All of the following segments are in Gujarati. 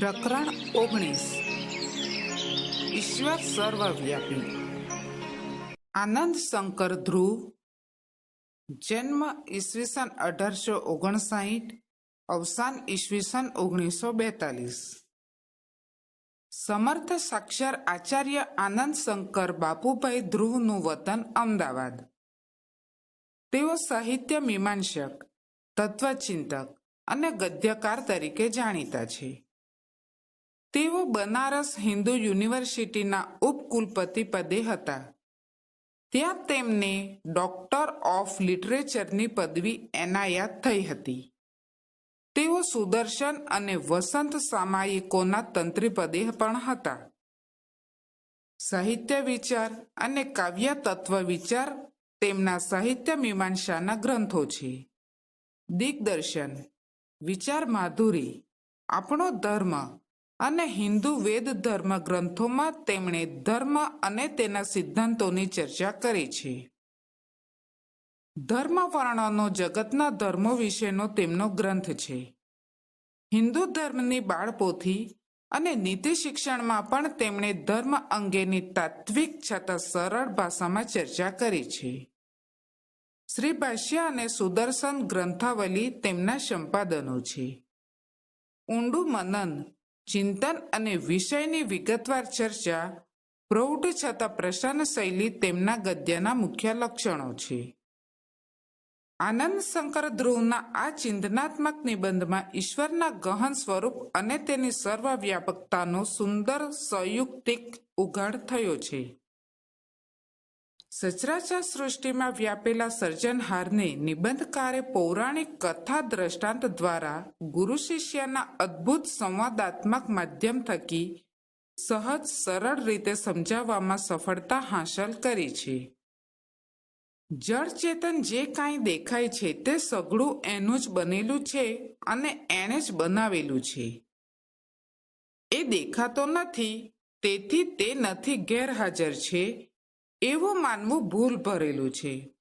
પ્રકરણ ઓગણીસ. ઈશ્વર સર્વવ્યાપી. આનંદ શંકર ધ્રુવ. જન્મ ઈસવીસન અઢારસો ઓગણસાઠ, અવસાન ઈસવીસન ઓગણીસો બેતાલીસ. સમર્થ સાક્ષર આચાર્ય આનંદ શંકર બાપુભાઈ ધ્રુવનું વતન અમદાવાદ. તેઓ સાહિત્ય મીમાંસક તત્વચિંતક અને ગદ્યકાર તરીકે જાણીતા છે. તેઓ બનારસ હિન્દુ યુનિવર્સિટીના ઉપકુલપતિ પદે હતા. ત્યાં તેમને ડોક્ટર ઓફ લિટરેચરની પદવી એનાયત થઈ હતી. તેઓ સુદર્શન અને વસંત સામાયિકોના તંત્રી પદે પણ હતા. સાહિત્ય વિચાર અને કાવ્ય તત્વ વિચાર તેમના સાહિત્ય મીમાંસાના ગ્રંથો છે. દિગ્દર્શન, વિચાર માધુરી, આપણો ધર્મ અને હિન્દુ વેદ ધર્મ ગ્રંથોમાં તેમણે ધર્મ અને તેના સિદ્ધાંતોની ચર્ચા કરી છે. ધર્મ વર્ણનો જગતના ધર્મો વિશેનો તેમનો ગ્રંથ છે. હિન્દુ ધર્મની બાળપોથી અને નીતિ શિક્ષણમાં પણ તેમણે ધર્મ અંગેની તાત્વિક છતાં સરળ ભાષામાં ચર્ચા કરી છે. શ્રી ભાષ્ય અને સુદર્શન ગ્રંથાવલી તેમના સંપાદનો છે. ઊંડું મનન ચિંતન અને વિષયની વિગતવાર ચર્ચા પ્રૌઢ છતાં પ્રસન્ન શૈલી તેમના ગદ્યના મુખ્ય લક્ષણો છે. આનંદ શંકર ધ્રુવના આ ચિંતનાત્મક નિબંધમાં ઈશ્વરના ગહન સ્વરૂપ અને તેની સર્વવ્યાપકતાનો સુંદર સંયુક્તિક ઉઘાડ થયો છે. સચરાચર સૃષ્ટિમાં વ્યાપેલા સર્જનહારને નિબંધકારે પૌરાણિક કથા દ્રષ્ટાંત દ્વારા ગુરુ શિષ્યના અદ્ભુત સંવાદાત્મક માધ્યમ થકી સહજ સરળ રીતે સમજાવવામાં સફળતા હાંસલ કરી છે. જળ ચેતન જે કાંઈ દેખાય છે તે સઘળું એનું જ બનેલું છે અને એણે જ બનાવેલું છે. એ દેખાતો નથી, તેથી તે નથી ગેરહાજર છે એવું માનવું ભૂલ ભરેલું છે.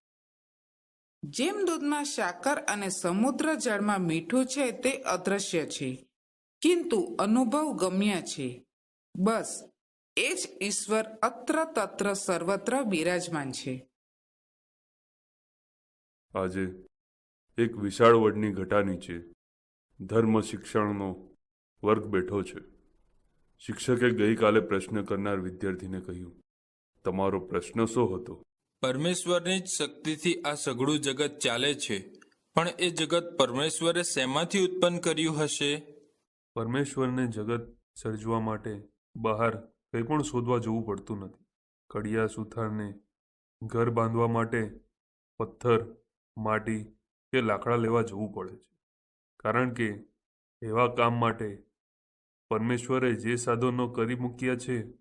જેમ દૂધમાં સાકર અને સમુદ્ર જળમાં મીઠું છે તે અદ્રશ્ય છે. કિંતુ અનુભવ ગમ્ય છે. બસ, એ જ ઈશ્વર અત્ર તત્ર સર્વત્ર બિરાજમાન છે. આજે એક વિશાળ વડની ઘટા નીચે ધર્મ શિક્ષણનો વર્ગ બેઠો છે. શિક્ષકે ગઈકાલે પ્રશ્ન કરનાર વિદ્યાર્થીને કહ્યું તમારો પ્રશ્ન શું હતો? પરમેશ્વરની જ શક્તિથી આ સઘળું જગત ચાલે છે પણ એ જગત પરમેશ્વરે શેમાંથી ઉત્પન્ન કર્યું હશે? પરમેશ્વરને જગત સર્જવા માટે બહાર કંઈ પણ શોધવા જવું પડતું નથી. કડિયા સુથારને ઘર બાંધવા માટે પથ્થર માટી કે લાકડા લેવા જવું પડે છે. કારણ કે એવા કામ માટે પરમેશ્વરે જે સાધનો કરી મૂક્યા છે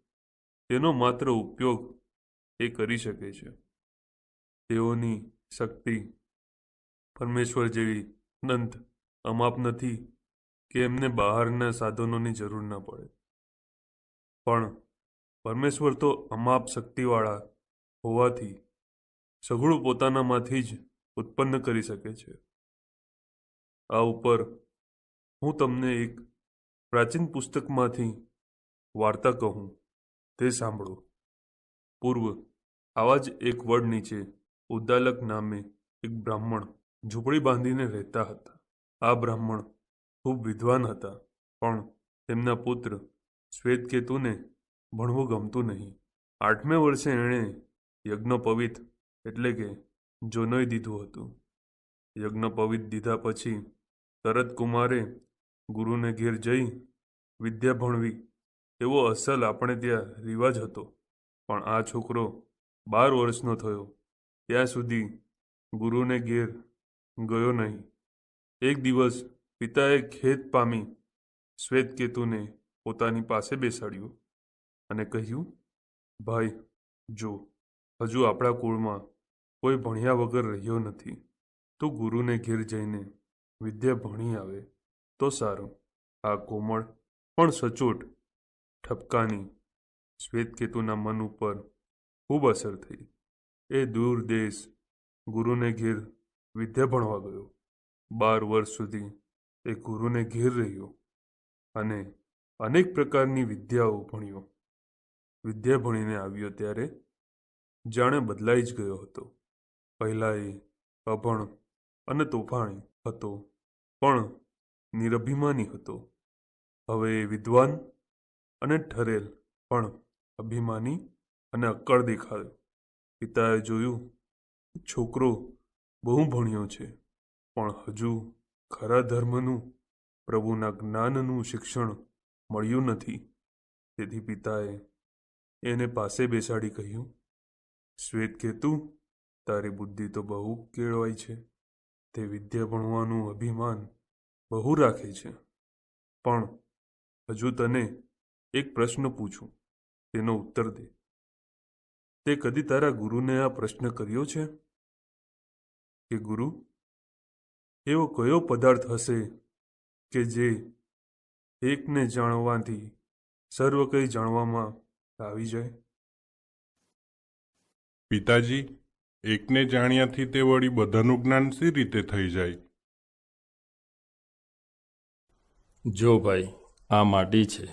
તેનો માત્ર ઉપયોગ એ કરી શકે છે. તેઓની શક્તિ પરમેશ્વર જેવી અનંત અમાપ નથી કે એમને બહારના સાધનોની જરૂર ન પડે. પણ પરમેશ્વર તો અમાપ શક્તિવાળા હોવાથી સઘળું પોતાનામાંથી જ ઉત્પન્ન કરી શકે છે. આ ઉપર હું તમને એક પ્રાચીન પુસ્તકમાંથી વાર્તા કહું. તે સાંભળો. પૂર્વ આવા જ એક વડ નીચે, ઉદ્દાલક નામે એક બ્રાહ્મણ ઝૂંપડી બાંધીને રહેતા હતા. આ બ્રાહ્મણ ખૂબ વિદ્વાન હતા, પણ તેમના પુત્ર શ્વેતકેતુને ભણવું ગમતું નહીં. આઠમે વર્ષે એણે યજ્ઞોપવિત એટલે કે જોનોઈ દીધું હતું. યજ્ઞોપવિત દીધા પછી તરત કુમારે ગુરુને ઘેર જઈ વિદ્યા ભણવી. એવો અસલ આપણે ત્યાં રિવાજ હતો. પણ આ છોકરો બાર વર્ષનો થયો. ત્યાં સુધી ગુરુને ઘેર ગયો નહીં. એક દિવસ પિતાએ ખેત પામી શ્વેતકેતુને પોતાની પાસે બેસાડ્યું અને કહ્યું, ભાઈ, જો, હજુ આપણા કુળમાં કોઈ ભણ્યા વગર રહ્યો નથી, તો ગુરુને ઘેર જઈને વિદ્યા ભણી આવે તો સારું. આ કોમળ પણ સચોટ ઠપકાની શ્વેતકેતુના મન ઉપર ખૂબ અસર થઈ. એ દૂર દેશ ગુરુને ઘેર વિદ્યા ભણવા ગયો. બાર વર્ષ સુધી એ ગુરુને ઘેર રહ્યો અને અનેક પ્રકારની વિદ્યાઓ ભણ્યો. વિદ્યા ભણીને આવ્યો ત્યારે જાણે બદલાઈ જ ગયો હતો. પહેલાં એ અભણ અને તોફાણી હતો, પણ નિરભિમાની હતો. હવે એ વિદ્વાન અને ઠરેલ પણ અભિમાની અને અક્કડ દેખાયો. પિતાએ જોયું, છોકરો બહુ ભણ્યો છે, પણ હજુ ખરા ધર્મનું, પ્રભુના જ્ઞાનનું શિક્ષણ મળ્યું નથી. તેથી પિતાએ એને પાસે બેસાડી કહ્યું, શ્વેત કેતુ, તારી બુદ્ધિ તો બહુ કેળવાય છે. તે વિદ્યા ભણવાનું અભિમાન બહુ રાખે છે. પણ હજુ તને એક પ્રશ્ન પૂછું, તેનો ઉત્તર દે. તે કદી તારા ગુરુને આ પ્રશ્ન કર્યો છે? કે ગુરુ એવો કયો પદાર્થ હશે કે જે એકને જાણવાથી સર્વ કંઈ જાણવામાં આવી જાય? પિતાજી એકને જાણ્યાથી તે વળી બધાનું જ્ઞાન સી રીતે થઈ જાય? જો ભાઈ આ માટી છે.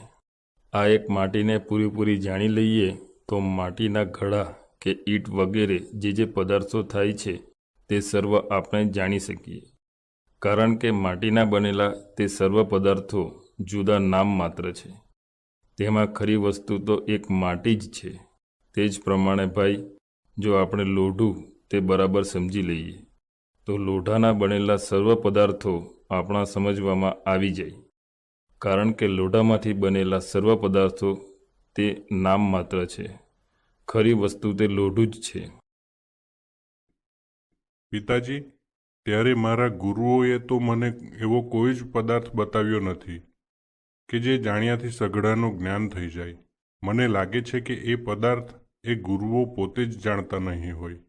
આ એક માટીને પૂરેપૂરી જાણી લઈએ તો માટીના ઘડા કે ઈંટ વગેરે જે જે પદાર્થો થાય છે, તે સર્વ આપણે જાણી શકીએ. કારણ કે માટીના બનેલા તે સર્વ પદાર્થો જુદા નામ માત્ર છે. તેમાં ખરી વસ્તુ તો એક માટી જ છે. તે જ પ્રમાણે ભાઈ, જો આપણે લોઢું તે બરાબર સમજી લઈએ, તો લોઢાના બનેલા સર્વ પદાર્થો આપણા સમજવામાં આવી જાય. કારણ કે લોઢામાંથી બનેલા સર્વ પદાર્થો તે નામ માત્ર છે. ખરી વસ્તુ તે લોઢું જ છે. પિતાજી, ત્યારે મારા ગુરુઓએ તો મને એવો કોઈ જ પદાર્થ બતાવ્યો નથી કે જે જાણ્યાથી સઘળાનું જ્ઞાન થઈ જાય. મને લાગે છે કે એ પદાર્થ એ ગુરુઓ પોતે જ જાણતા નહીં હોય.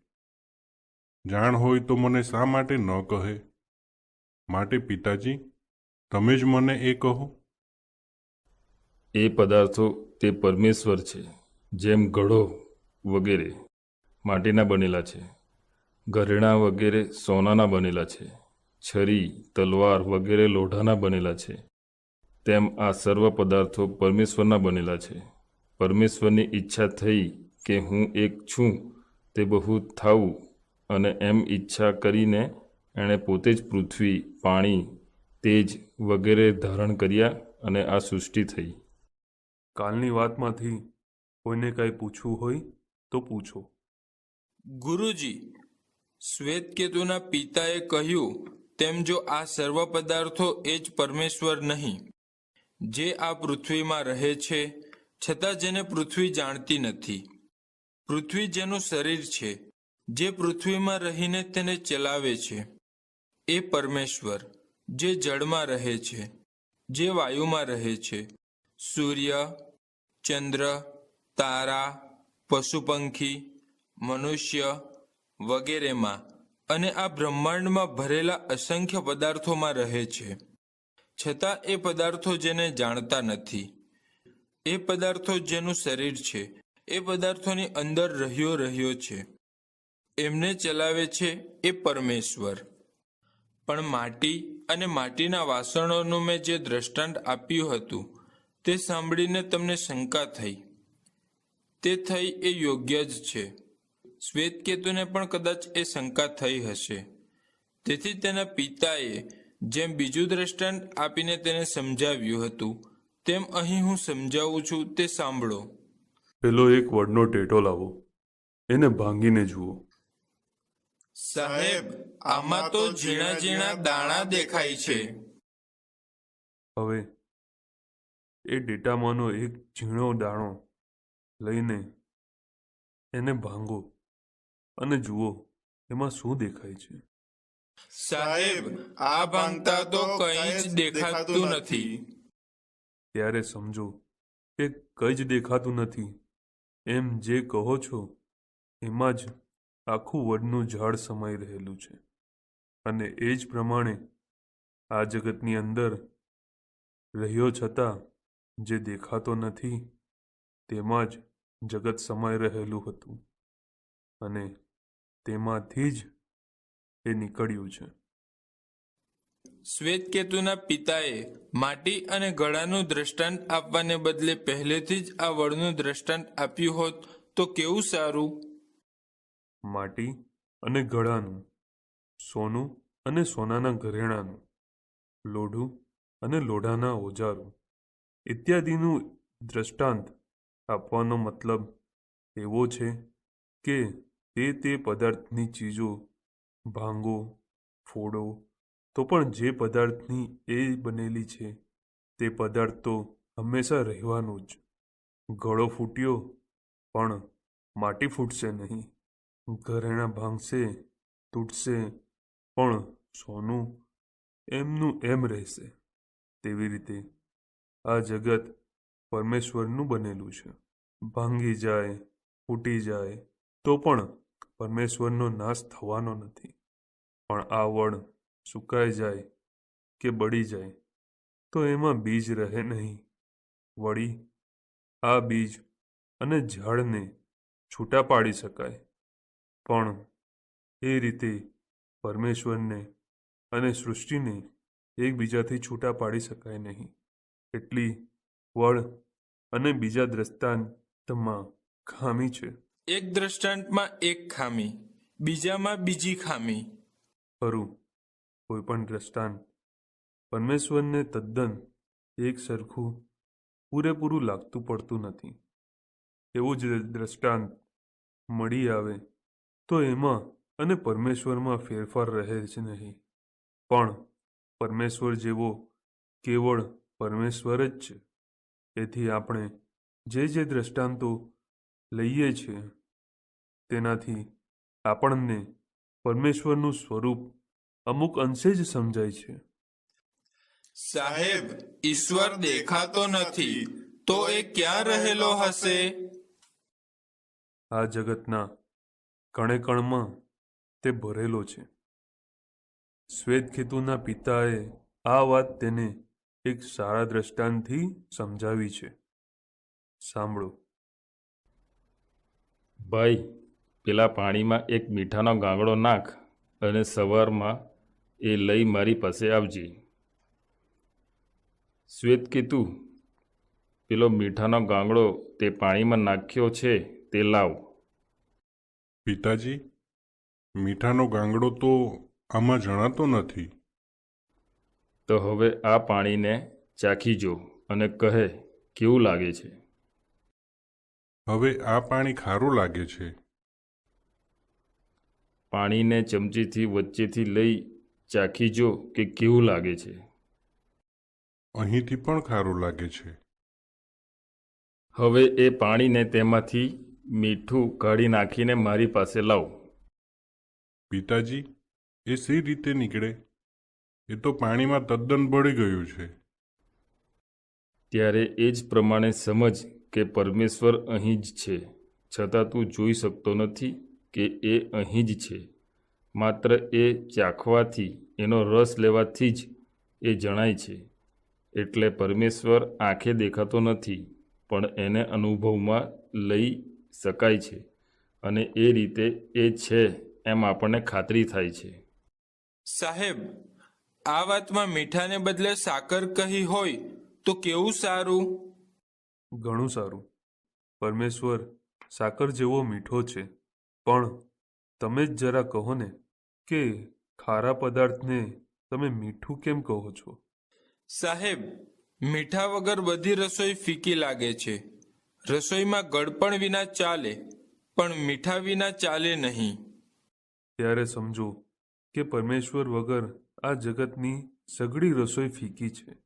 જાણ હોય તો મને શા માટે ન કહે? માટે પિતાજી, તમે જ મને એ કહો. એ પદાર્થો તે પરમેશ્વર છે, જેમ ઘડો વગેરે માટીના બનેલા છે, ઘરેણાં વગેરે સોનાના બનેલા છે, છરી, તલવાર વગેરે લોઢાના બનેલા છે. તેમ આ સર્વ પદાર્થો પરમેશ્વરના બનેલા છે. પરમેશ્વરની ઈચ્છા થઈ કે હું એક છું, તે બહુ થાવું અને એમ ઈચ્છા કરીને એણે પોતે જ પૃથ્વી, પાણી, તેજ વગેરે ધારણ કર્યા અને આ સૃષ્ટિ થઈ. કાલની વાતમાંથી કોઈને કાંઈ પૂછવું હોય તો પૂછો. ગુરુજી, શ્વેતકેતુના પિતાએ કહ્યું, તેમ જો આ સર્વ પદાર્થો એ જ પરમેશ્વર નહીં, જે આ પૃથ્વીમાં રહે છે, છતાં જેને પૃથ્વી જાણતી નથી. પૃથ્વી જેનું શરીર છે, જે પૃથ્વીમાં રહીને તેને ચલાવે છે. એ પરમેશ્વર, જે જળમાં રહે છે, જે વાયુમાં રહે છે. સૂર્ય ચંદ્ર, તારા પશુ પંખી મનુષ્ય વગેરેમાં અને આ બ્રહ્માંડમાં ભરેલા અસંખ્ય પદાર્થોમાં રહે છે. છતાં એ પદાર્થો જેને જાણતા નથી. એ પદાર્થો જેનું શરીર છે, એ પદાર્થોની અંદર રહ્યો રહ્યો છે. એમને ચલાવે છે એ પરમેશ્વર. પણ માટી અને માટીના વાસણોનું મેં જે દ્રષ્ટાંત આપ્યું હતું તે સાંભળીને તમને શંકા થઈ. તે થઈ એ યોગ્ય જ છે. શ્વેતકેતુને પણ કદાચ એ શંકા થઈ હશે. તેથી તેના પિતાએ જેમ બીજું દ્રષ્ટાંત આપીને તેને સમજાવ્યું હતું તેમ અહીં હું સમજાવું છું તે સાંભળો. પેલો એક વડનો ટેટો લાવો. એને ભાંગીને જુઓ. સાહેબ આમાં તો ઝીણા ઝીણા દાણા દેખાય છે. હવે એ ડેટામાંનો એક ઝીણો દાણો લઈને એને ભાંગો અને જુઓ એમાં શું દેખાય છે. સાહેબ આ ભાંગતા તો કંઈ જ દેખાતું નથી. ત્યારે સમજો કે કંઈ જ દેખાતું નથી. એમ જે કહો છો એમાં જ આખું વડનું ઝાડ સમાઈ રહેલું છે. અને એ જ પ્રમાણે આ જગતની અંદર રહ્યો છતાં જે દેખાતો નથી તેમાં જ જગત સમાઈ રહેલું હતું. અને તેમાંથી જ એ નીકળ્યું છે. શ્વેતકેતુના પિતાએ માટી અને ગળાનું દ્રષ્ટાંત આપવાને બદલે પહેલેથી જ આ વળનું દ્રષ્ટાંત આપ્યું હોત તો કેવું સારું? માટી અને ગળાનું સોનું અને સોનાના ઘરેણાનું લોઢું અને લોઢાના ઓજારો ઇત્યાદિનું દ્રષ્ટાંત આપવાનો મતલબ એવો છે કે તે તે પદાર્થની ચીજો, ભાંગો, ફોડો, તો પણ જે પદાર્થની એ બનેલી છે તે પદાર્થ તો હંમેશા રહેવાનું જ. ગળો ફૂટ્યો, પણ માટી ફૂટશે નહીં. ઘરેણાં ભાંગશે, તૂટશે, પણ સોનું એમનું એમ રહેશે. તેવી રીતે આ જગત પરમેશ્વરનું બનેલું છે. ભાંગી જાય, ફૂટી જાય, તો પણ પરમેશ્વરનો નાશ થવાનો નથી. પણ આ વડ સુકાઈ જાય કે બળી જાય, તો એમાં બીજ રહે નહીં. વળી આ બીજ અને ઝાડને છૂટા પાડી શકાય. પણ એ રીતે પરમેશ્વરને અને સૃષ્ટિને એકબીજાથી છૂટા પાડી શકાય નહીં. એટલી વળ અને બીજા દ્રષ્ટાંતમાં ખામી છે. એક દ્રષ્ટાંતમાં એક ખામી બીજામાં બીજી ખામી. ખરું કોઈ પણ દ્રષ્ટાંત પરમેશ્વરને તદ્દન એક સરખું પૂરેપૂરું લાગતું પડતું નથી. એવું જ દ્રષ્ટાંત મળી આવે તો એમાં અને પરમેશ્વરમાં ફેરફાર રહે જ નહીં. પણ પરમેશ્વર જેવો કેવળ પરમેશ્વર જ છે. તેથી આપણે જે જે દ્રષ્ટાંતો લઈએ છીએ તેનાથી આપણને પરમેશ્વરનું સ્વરૂપ અમુક અંશે જ સમજાય છે. સાહેબ ઈશ્વર દેખાતો નથી તો એ ક્યાં રહેલો હશે? આ જગતના કણે કણમાં તે ભરેલો છે. શ્વેતકેતુના પિતાએ આ વાત તેને એક સારા દ્રષ્ટાંતથી સમજાવી છે. સાંભળો. ભાઈ પેલા પાણીમાં એક મીઠાનો ગાંગડો નાખ અને સવારમાં એ લઈ મારી પાસે આવજે. શ્વેત શ્વેતકેતુ પેલો મીઠાનો ગાંગડો તે પાણીમાં નાખ્યો છે તે લાવ. પિતાજી મીઠાનો ગાંગડો તો આમાં જણાતો નથી. તો હવે આ પાણીને ચાખી જો અને કહે કેવું લાગે છે? હવે આ પાણી ખારું લાગે છે. પાણીને ચમચીથી વચ્ચેથી લઈ ચાખી જો કે કેવું લાગે છે? અહીંથી પણ ખારું લાગે છે. હવે એ પાણીને તેમાંથી મીઠું કાઢી નાખીને મારી પાસે લાવ. પિતાજી એ સી રીતે નીકળે? એ તો પાણીમાં તદ્દન બળી ગયું છે. ત્યારે એ જ પ્રમાણે સમજ કે પરમેશ્વર અહીં જ છે. છતાં તું જોઈ શકતો નથી કે એ અહીં જ છે. માત્ર એ ચાખવાથી એનો રસ લેવાથી જ એ જણાય છે. એટલે પરમેશ્વર આંખે દેખાતો નથી પણ એને અનુભવમાં લઈ શકાય છે. અને એ રીતે એ છે એમ આપણને ખાતરી થાય છે. સાહેબ આ વાતમાં મીઠાને બદલે સાકર કહી હોય તો કેવું સારું? ઘણું સારું. પરમેશ્વર સાકર જેવો મીઠો છે. પણ તમે જ જરા કહો ને કે ખારા પદાર્થને તમે મીઠું કેમ કહો છો? સાહેબ મીઠા વગર બધી રસોઈ ફીકી લાગે છે. રસોઈમાં ગળપણ વિના ચાલે પણ મીઠા વિના ચાલે નહીં. ત્યારે સમજો કે પરમેશ્વર વગર આ જગતની સઘળી રસોઈ ફીકી છે.